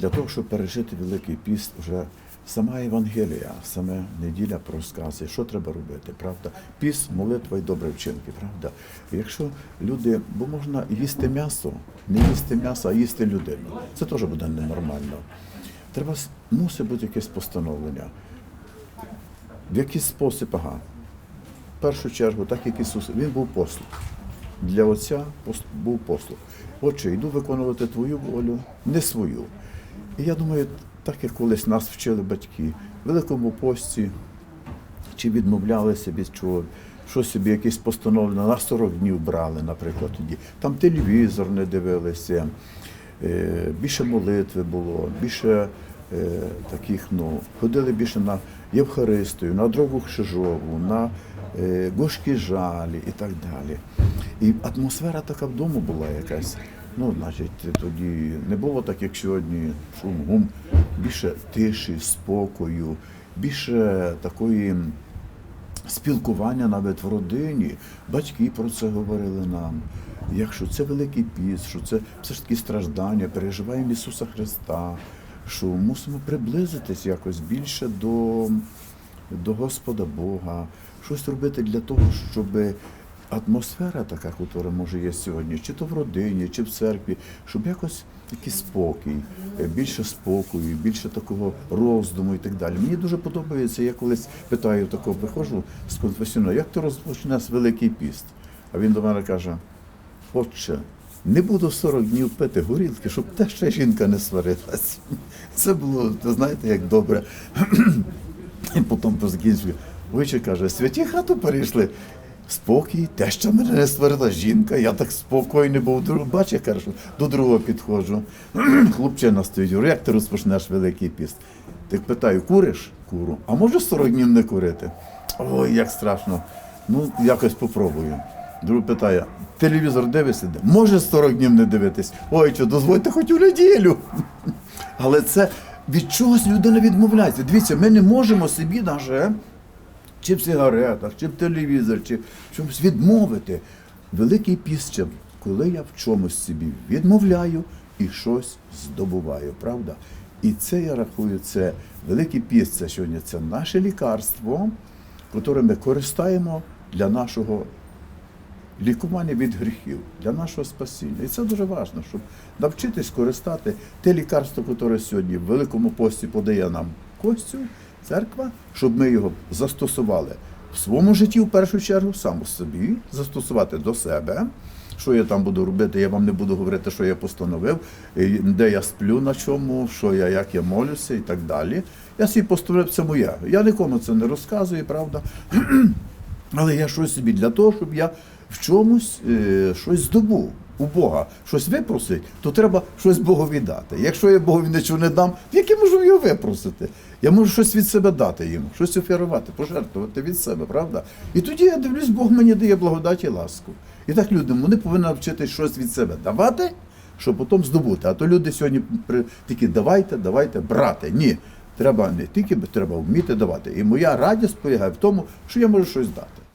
для того, щоб пережити Великий піст, вже сама Євангелія, саме неділя про розказує, що треба робити, правда? Піст, молитва і добрі вчинки, правда? Якщо люди, бо можна їсти м'ясо, не їсти м'ясо, а їсти людину. Це теж буде ненормально. Треба мусить бути якесь постановлення. В який спосіб, ага. В першу чергу, так як Ісус, Він був послуг. Для Отця був послуг. Отче, йду виконувати твою волю, не свою. І я думаю, так як колись нас вчили батьки, в Великому пості, чи відмовлялися від чого, що собі якісь постановлення на 40 днів брали, наприклад, тоді. Там телевізор не дивилися, е, більше молитви було, більше е, таких, ну, ходили більше на Євхаристію, на Дрогу Хшижову, на е, Гошкі жалі і так далі. І атмосфера така вдома була якась. Ну, значить, тоді не було так, як сьогодні, шум, гум, більше тиші, спокою, більше такої спілкування навіть в родині. Батьки про це говорили нам. Якщо це великий піс, що це все ж таки страждання, переживаємо Ісуса Христа, що мусимо приблизитись якось більше до, до Господа Бога, щось робити для того, щоб атмосфера така, яка може є сьогодні, чи то в родині, чи в церкві, щоб якось якийсь спокій, е, більше спокою, більше такого роздуму і так далі. Мені дуже подобається, я колись питаю такого, приходжу з конфесійного, як ти розпочнеш Великий піст? А він до мене каже, отче, не буду 40 днів пити горілки, щоб те ще жінка не сварилась. Це було, ви знаєте, як добре. І потім по закінчую. Виче каже, святі хату перейшли. Спокій, те, що мене не створила жінка, я так спокійний був. Бач, я кажу, до другого підходжу. Хлопчина стоїть, говорю, як ти розпочнеш Великий піст? Так питаю, куриш? Куру. А може 40 днів не курити? Ой, як страшно. Ну, якось попробую. Друг питає, телевізор дивишся? Може 40 днів не дивитись? Ой, що дозвольте хоч у неділю. Але це від чогось людина відмовляється. Дивіться, ми не можемо собі навіть чи в сигаретах, чи в телевізор, чи чомусь відмовити. Великий піст, коли я в чомусь собі відмовляю і щось здобуваю, правда? І це я рахую, це великий піст, це сьогодні це наше лікарство, яке ми користаємо для нашого лікування від гріхів, для нашого спасіння. І це дуже важливо, щоб навчитись користати те лікарство, яке сьогодні в Великому пості подає нам Костю, церква, щоб ми його застосували в своєму житті, в першу чергу, саме собі, застосувати до себе. Що я там буду робити, я вам не буду говорити, що я постановив, де я сплю на чому, що я, як я молюся і так далі. Я собі постановив, це моє. Я нікому це не розказую, правда. Але я щось собі для того, щоб я в чомусь е, щось здобув у Бога, щось випросить, то треба щось Богу віддати. Якщо я Богові нічого не дам, як я можу його випросити? Я можу щось від себе дати йому, щось оферувати, пожертвувати від себе, правда? І тоді я дивлюсь, Бог мені дає благодать і ласку. І так люди, вони повинні навчитись щось від себе давати, щоб потім здобути. А то люди сьогодні тільки давайте, давайте, брати. Ні. Треба не тільки треба вміти давати. І моя радість полягає в тому, що я можу щось дати.